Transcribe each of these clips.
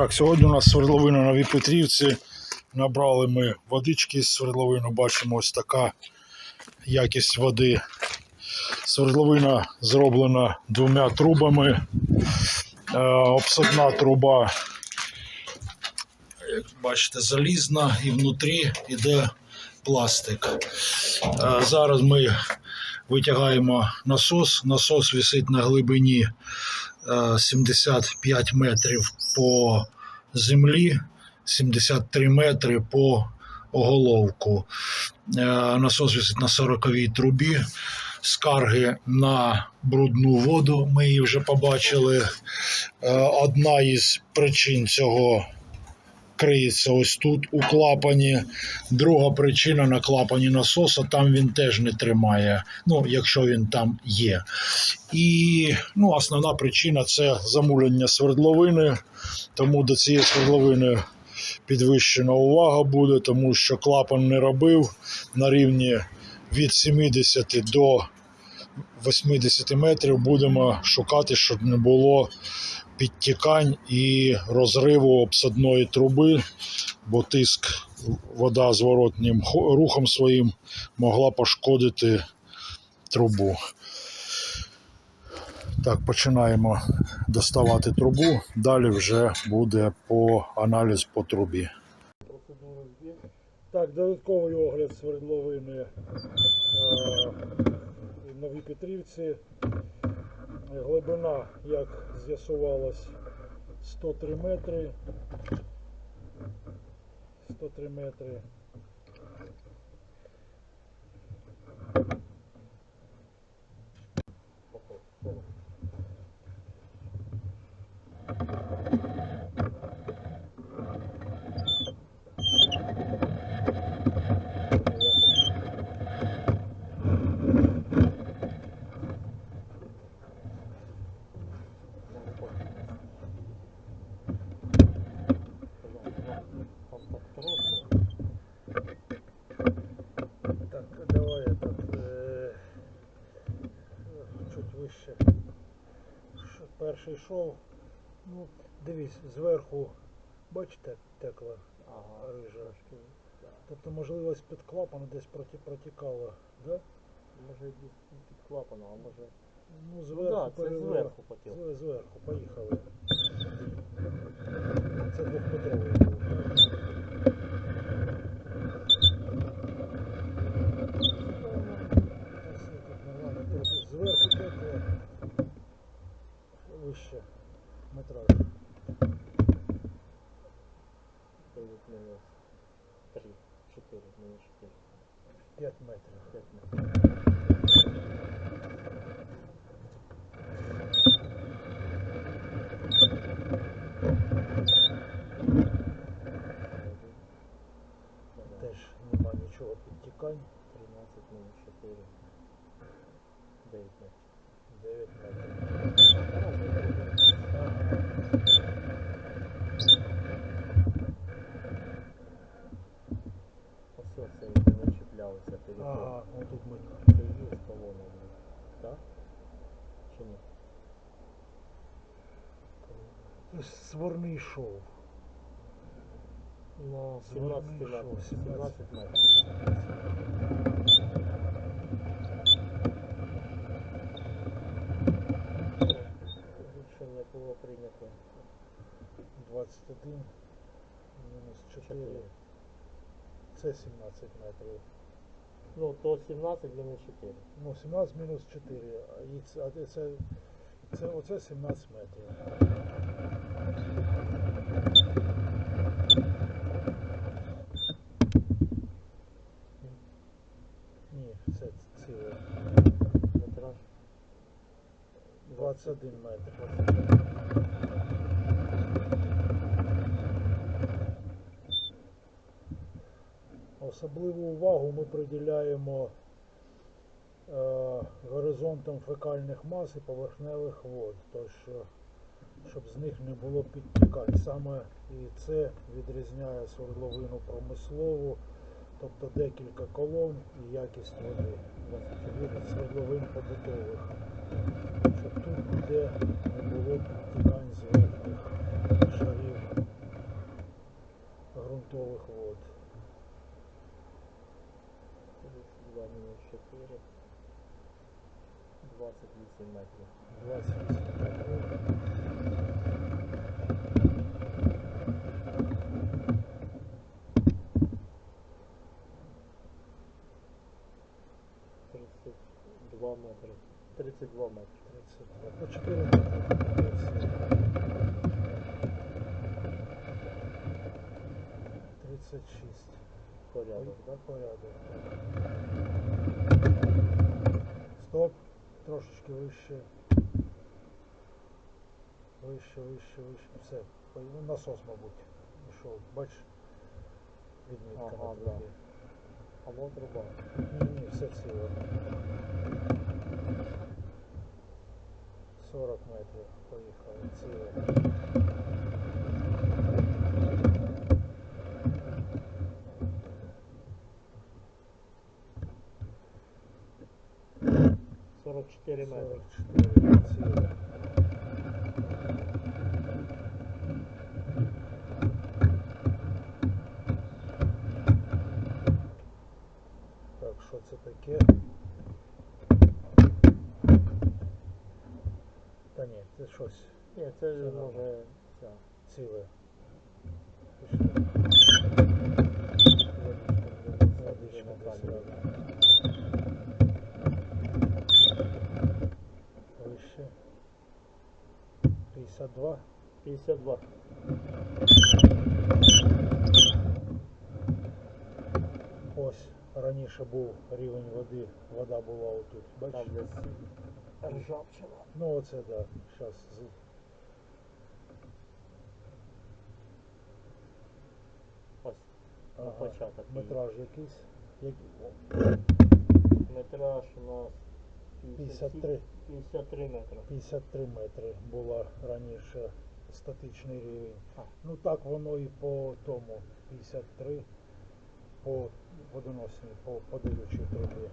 Так, сьогодні у нас свердловина на Віпетрівці. Набрали ми водички з свердловини. Бачимо ось така якість води. Свердловина зроблена двома трубами. Е, обсадна труба, як бачите, залізна і внутрі йде пластик. Е, зараз ми витягаємо насос. Насос висить на глибині 75 метрів по землі, 73 метри по оголовку. Е, Насос висить на 40-й трубі. Скарги на брудну воду ми її вже побачили. Е, Одна із причин цього криється ось тут у клапані. Друга причина на клапані насоса, там він теж не тримає, ну, якщо він там є. І ну, основна причина це замуляння свердловини, тому до цієї свердловини підвищена увага буде, тому що клапан не робив на рівні від 70 до 80 метрів будемо шукати, щоб не було підтікань і розриву обсадної труби, бо тиск вода зворотнім рухом своїм могла пошкодити трубу. Так, починаємо доставати трубу. Далі вже буде по аналіз по трубі. Так, додатковий огляд свердловини е, в Петрівці. Глибина, як з'ясувалось, 103 метри. 103 метри. Так, давай этот, е, чуть вище. Ш- Перший шов. Ну, дивись, зверху, бачите, текла Ага, рижа. Тобто, можливо, з-під клапана десь проти, протікало, да? може і під клапаном, а може. Ну, Ну зверху да, це перевер- зверху потім. Зверху, поїхали. Це двохметровий був. 9 мінус 3, 4, мінус 4, 5 метрів. 5 метрів. Теж нема нічого підтікань. 13 мінус 4, 9 метрів. 9 метрів. Ага, ну тут ми Це є колона, так? Чи ні? сварний шов. На 17 шов, метрів. 17. 17 метрів. Рішення було прийнято 21 мінус 4. Це 17 метрів. Ну, то 17 мінус 4. Ну, 17 мінус 4. А і це, а це, це, оце 17 метрів. Ні, це ціле. Метраж 21 метр. Особливу увагу ми приділяємо е, горизонтам фекальних мас і поверхневих вод, то що, щоб з них не було підтікань. Саме і це відрізняє свердловину промислову, тобто декілька колон і якість води від свердловин побутових. Щоб тут ніде не було підтікань з верхніх шарів ґрунтових вод. 32 мінус 4. 28 метрів. 28 метрів. Тридцять два метри. 32 метри. 32. По 4 метри. Да, порядок. Стоп. Трошечки вище. Вище, вище, вище. Все. Ну, Насос, мабуть. Пішов. Бачиш? Відмітка Ага, на да. трубі. Або труба. Ні, ні, все ціле. 40 метрів. Поїхали. Ціле. — 44 метри. 44 ціле. Так, що це таке? Та ні, це щось Ні, це ж може ціле. Пішло. Водичка десь рядом. Вище. 52. 52. Ось раніше був рівень води, вода була отут. Там Бачиш? десь ржавчина. Ну оце да. Зараз Ось. На початок метраж якийсь. Як... Метраж у нас 53. 53 метри. 53 метри була раніше статичний рівень. А. Ну так воно і по тому 53 по водоносній, по подаючій трубі.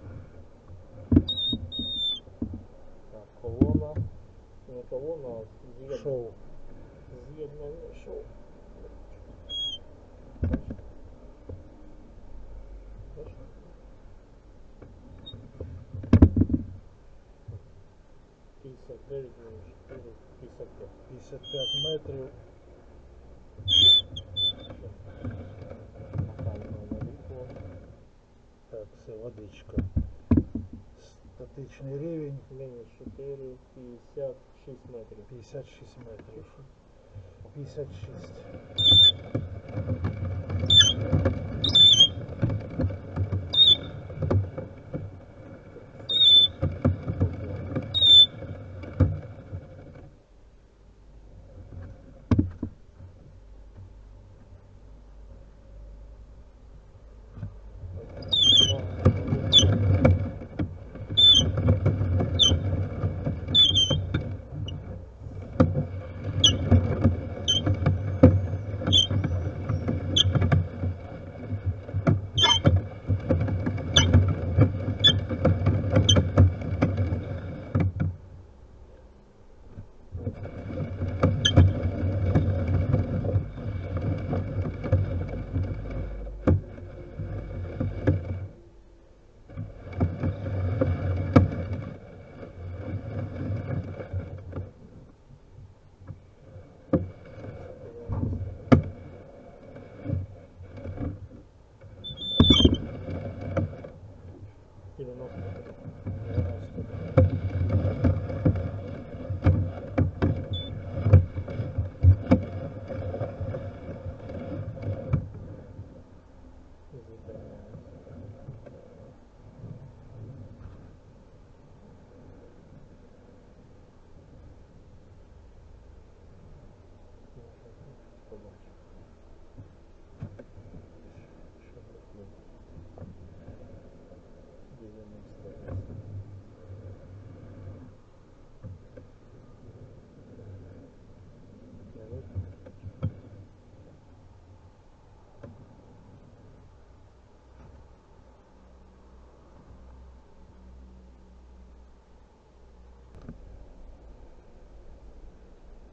Так, колона. Не колона, а з'єднання. Шоу. З'єднання шоу. 55 метрів. Махаємо на вікно. Так, все, водичка. Статичний рівень Мінус 4, 56 метрів. 56 метрів. 56.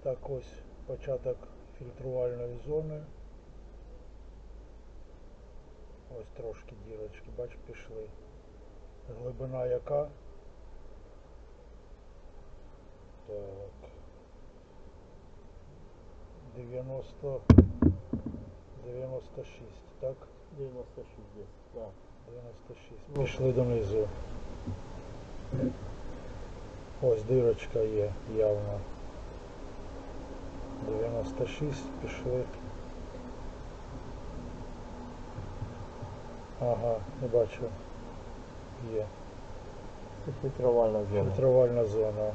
Так ось початок фільтрувальної зони. Ось трошки дірочки, бач, пішли. Глибина яка? Так. 90 96, так? 96 десь, так. 96. Пішли донизу. Ось дирочка є явно. 96 пішли. Ага, не бачу. Є. Це фільтрувальна зона. Фільтрувальна зона.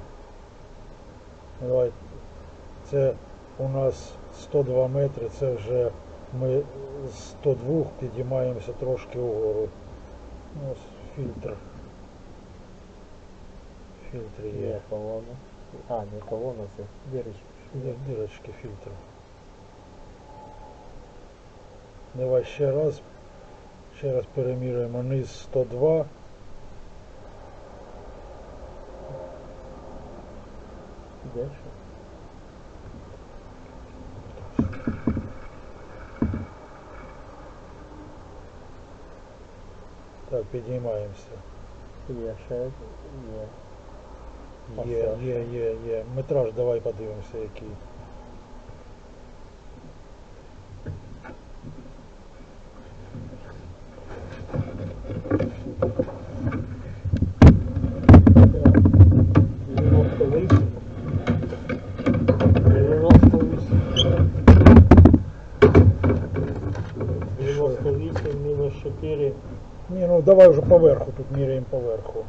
Давай. Це у нас 102 метри, це вже ми з 102 підіймаємося трошки угору. Ну, ось фільтр. Фільтр Є є. колона. А, не колона, це дірочка. Ді- Дірочки. Давай ще раз. Ще раз переміряємо низ 102. Де що? Так, підіймаємося. Є ще є. Є, є, є, є. Метраж давай подивимося який. Мінус чотири. Ні, ну давай вже поверху, тут міряємо поверху.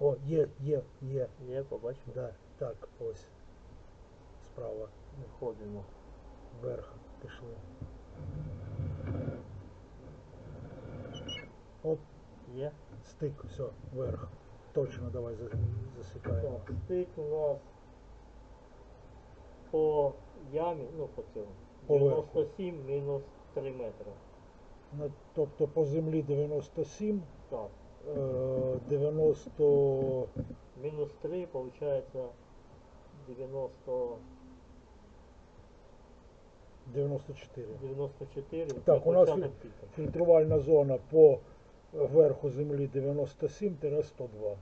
О, є, є, є. Є, побачимо. Да, так, ось. Справа, Виходимо. вверх пішли. Оп, Є. стик, все, вверх. Точно давай за- засікаємо. Так, стик у нас по ямі, ну по цьому. Поверху. 97 мінус 3 метри. Ну, тобто по землі 97, Так. Е, 90, Мінус 3, получается 90, 94. 94. Так, у нас фільтрувальна зона по верху землі 97-102.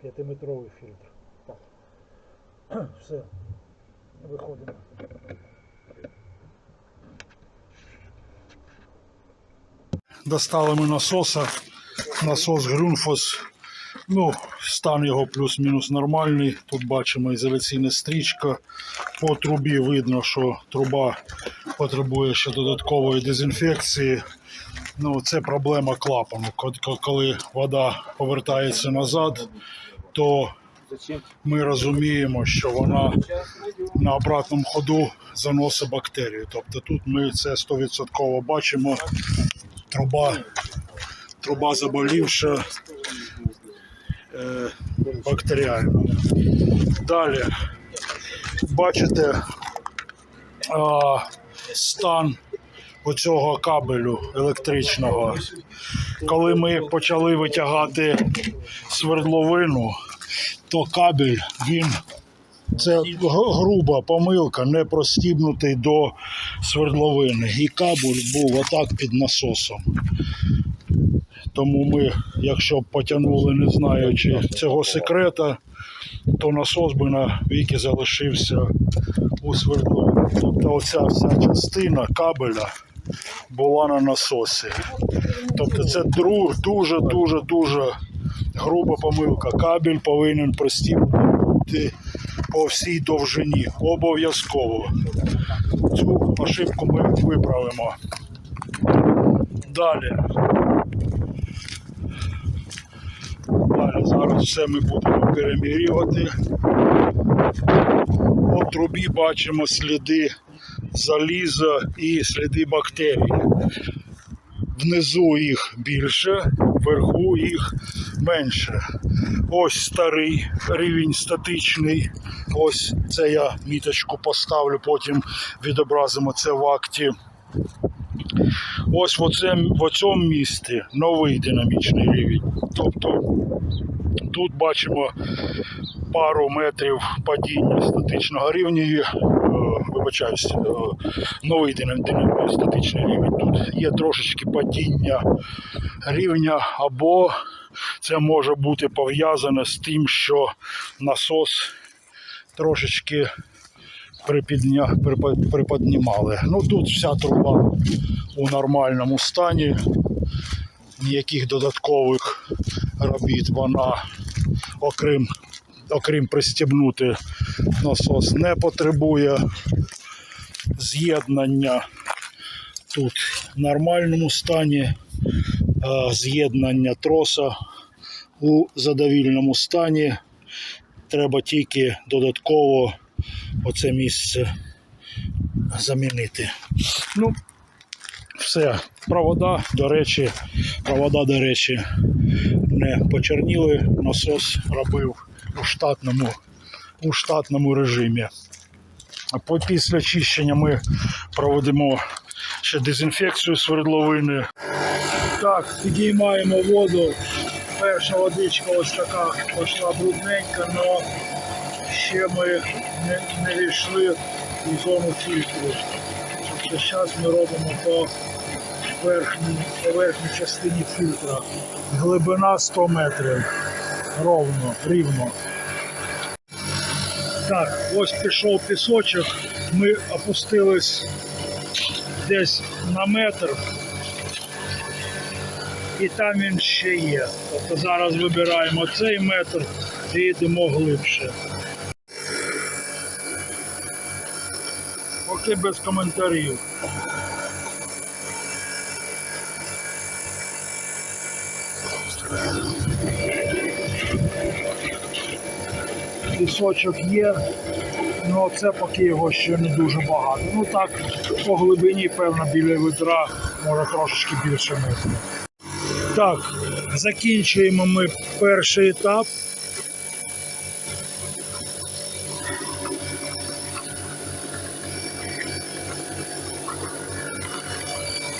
П'ятиметровий фільтр. Так. Все. Виходимо. Достали ми насоса. Насос Грюнфос. Ну, стан його плюс-мінус нормальний. Тут бачимо ізоляційна стрічка. По трубі видно, що труба потребує ще додаткової дезінфекції. Ну, це проблема клапану. Коли вода повертається назад, то ми розуміємо, що вона на обратному ходу заносить бактерію. Тобто тут ми це 100% бачимо. Труба, труба заболівша е, бактеріально. Далі бачите а, стан оцього кабелю електричного. Коли ми почали витягати свердловину, то кабель він це груба помилка, не простібнутий до свердловини. І кабель був отак під насосом. Тому ми, якщо б потягнули, не знаючи цього секрета, то насос би на віки залишився у свердловині. Тобто оця вся частина кабеля була на насосі. Тобто це дуже, дуже, дуже груба помилка. Кабель повинен простібнути по всій довжині. Обов'язково. Цю ошибку ми виправимо. Далі. Далі зараз все ми будемо перемірювати. По трубі бачимо сліди заліза і сліди бактерій. Внизу їх більше, вверху їх менше. Ось старий рівень статичний. Ось це я міточку поставлю, потім відобразимо це в акті. Ось в, цьому місці новий динамічний рівень. Тобто тут бачимо пару метрів падіння статичного рівня. е, Вибачаюсь, е, новий статичний рівень. Тут є трошечки падіння рівня, або це може бути пов'язане з тим, що насос трошечки припідня, приподнімали. Ну тут вся труба у нормальному стані. Ніяких додаткових робіт вона, окрім, окрім пристібнути насос, не потребує з'єднання тут в нормальному стані, з'єднання троса у задовільному стані. Треба тільки додатково оце місце замінити. Ну, все. Провода, до речі, провода, до речі, не почерніли. Насос робив у штатному, у штатному режимі. Після чищення ми проведемо ще дезінфекцію свердловини. Так, підіймаємо воду. Перша водичка ось така пішла брудненька, але ще ми не, не війшли у зону фільтру. Зараз ми робимо по верхній, верхній частині фільтра. Глибина 100 метрів. Ровно, рівно. Так, ось пішов пісочок. Ми опустились десь на метр. І там він ще є. Тобто зараз вибираємо цей метр і йдемо глибше. Поки без коментарів. Пісочок є, але це поки його ще не дуже багато. Ну так, по глибині, певно, біля відра, може трошечки більше метра. Так, закінчуємо ми перший етап.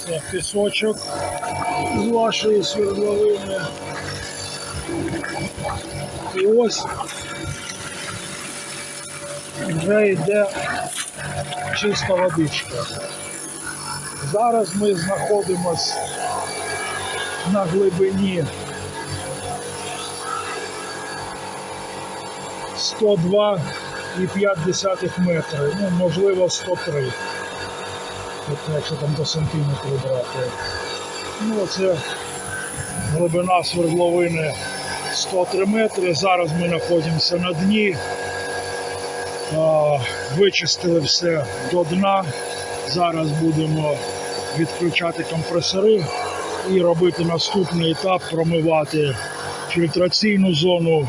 Це пісочок з вашої свердловини. І ось вже йде чиста водичка. Зараз ми знаходимося на глибині 102,5 метри, ну, можливо, 103. Тобто, якщо там до сантиметрів брати. Ну, це глибина свердловини 103 метри. Зараз ми знаходимося на дні. Вичистили все до дна. Зараз будемо відключати компресори і робити наступний етап, промивати фільтраційну зону,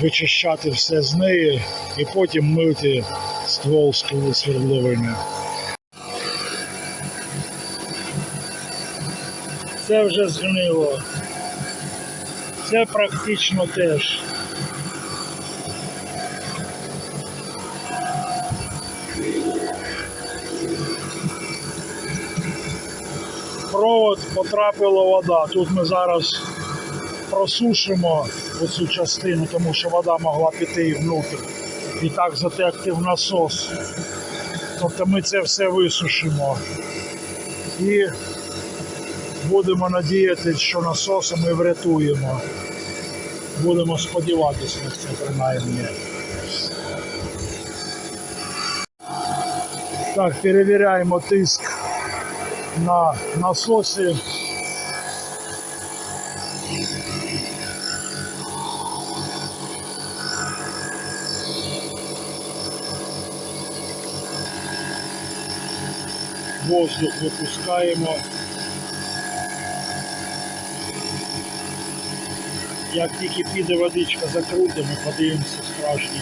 вичищати все з неї і потім мити ствол свердловини. Це вже згнило. Це практично теж. Провод потрапила вода. Тут ми зараз просушимо оцю частину, тому що вода могла піти і внутрі. І так затекти в насос. Тобто ми це все висушимо. І будемо надіятися, що насоси ми врятуємо. Будемо сподіватися на це принаймні. Так, перевіряємо тиск на насосі. Воздух випускаємо. Як тільки піде водичка закрутимо, подивимося справжній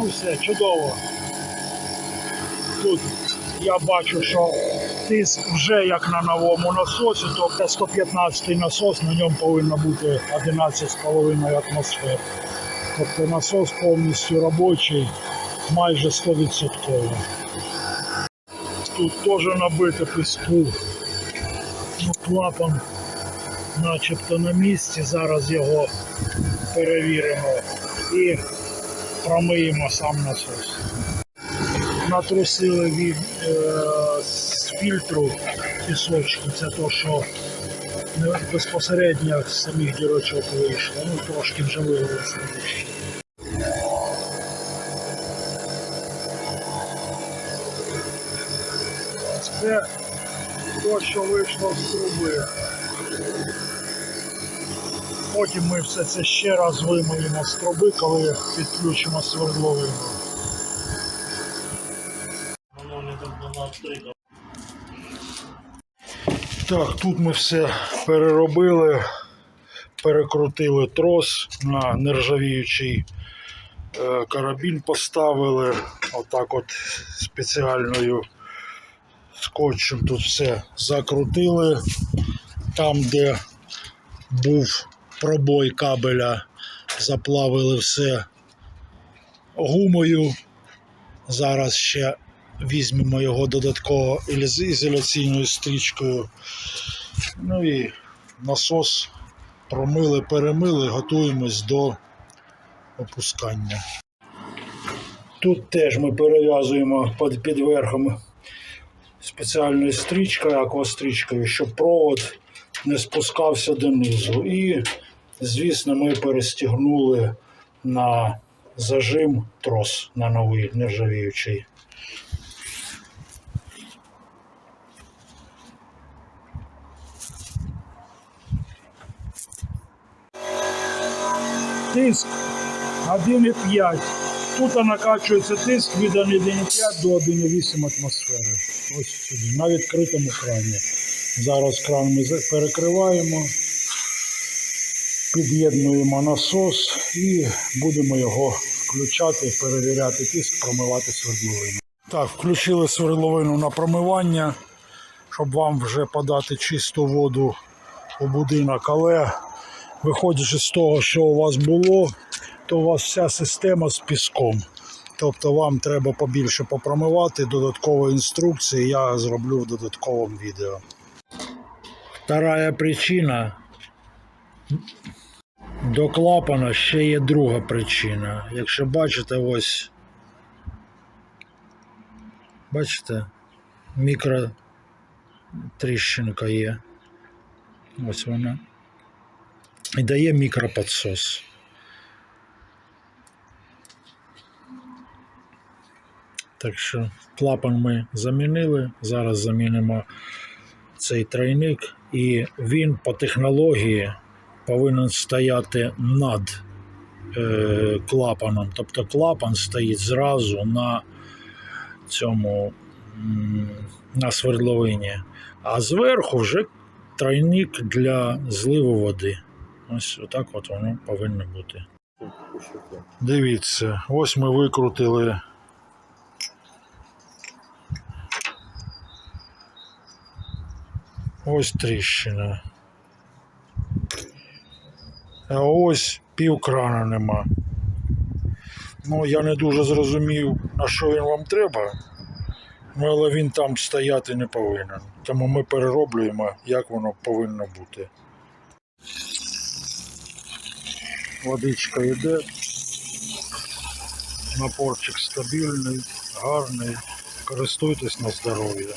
Ну все, чудово. Тут я бачу, що Тиск вже як на новому насосі, тобто 115 насос, на ньому повинно бути 11,5 атмосфер. Тобто насос повністю робочий, майже 100%. Тут теж набито піску. Ну, клапан начебто на місці. Зараз його перевіримо і промиємо сам насос. Натрусили від е, з фільтру пісочку. Це то, що безпосередньо з самих дірочок вийшло. Ну, трошки вже виявилося. Це то, що вийшло з труби. Потім ми все це ще раз вимиємо з труби, коли підключимо свердловину. Так, тут ми все переробили, перекрутили трос на нержавіючий е, карабін поставили. Отак от спеціальною скотчем тут все закрутили. Там, де був пробой кабеля, заплавили все гумою. Зараз ще візьмемо його додатково ізоляційною стрічкою. Ну і насос промили, перемили, готуємось до опускання. Тут теж ми перев'язуємо під верхом спеціальною стрічкою, аквастрічкою, щоб провод не спускався донизу. І, звісно, ми перестігнули на зажим трос на новий нержавіючий. Тиск 1,5. Тут накачується тиск від 1,5 до 1,8 атмосфери. Ось сюди, на відкритому крані. Зараз кран ми перекриваємо, під'єднуємо насос і будемо його включати, перевіряти тиск, промивати свердловину. Так, включили свердловину на промивання, щоб вам вже подати чисту воду у будинок, але виходячи з того, що у вас було, то у вас вся система з піском. Тобто вам треба побільше попромивати, додаткові інструкції я зроблю в додатковому відео. Вторая причина. До клапана ще є друга причина. Якщо бачите, ось. Бачите, мікротріщинка є. Ось вона і дає мікроподсос. Так що клапан ми замінили. Зараз замінимо цей тройник, і він по технології повинен стояти над е, клапаном. Тобто клапан стоїть зразу на цьому на свердловині, а зверху вже тройник для зливу води. Ось отак от воно повинно бути. Дивіться, ось ми викрутили. Ось тріщина. Ось пів крана нема. Ну, я не дуже зрозумів, на що він вам треба. Але він там стояти не повинен. Тому ми перероблюємо, як воно повинно бути. Водичка йде. Напорчик стабільний, гарний. Користуйтесь на здоров'я.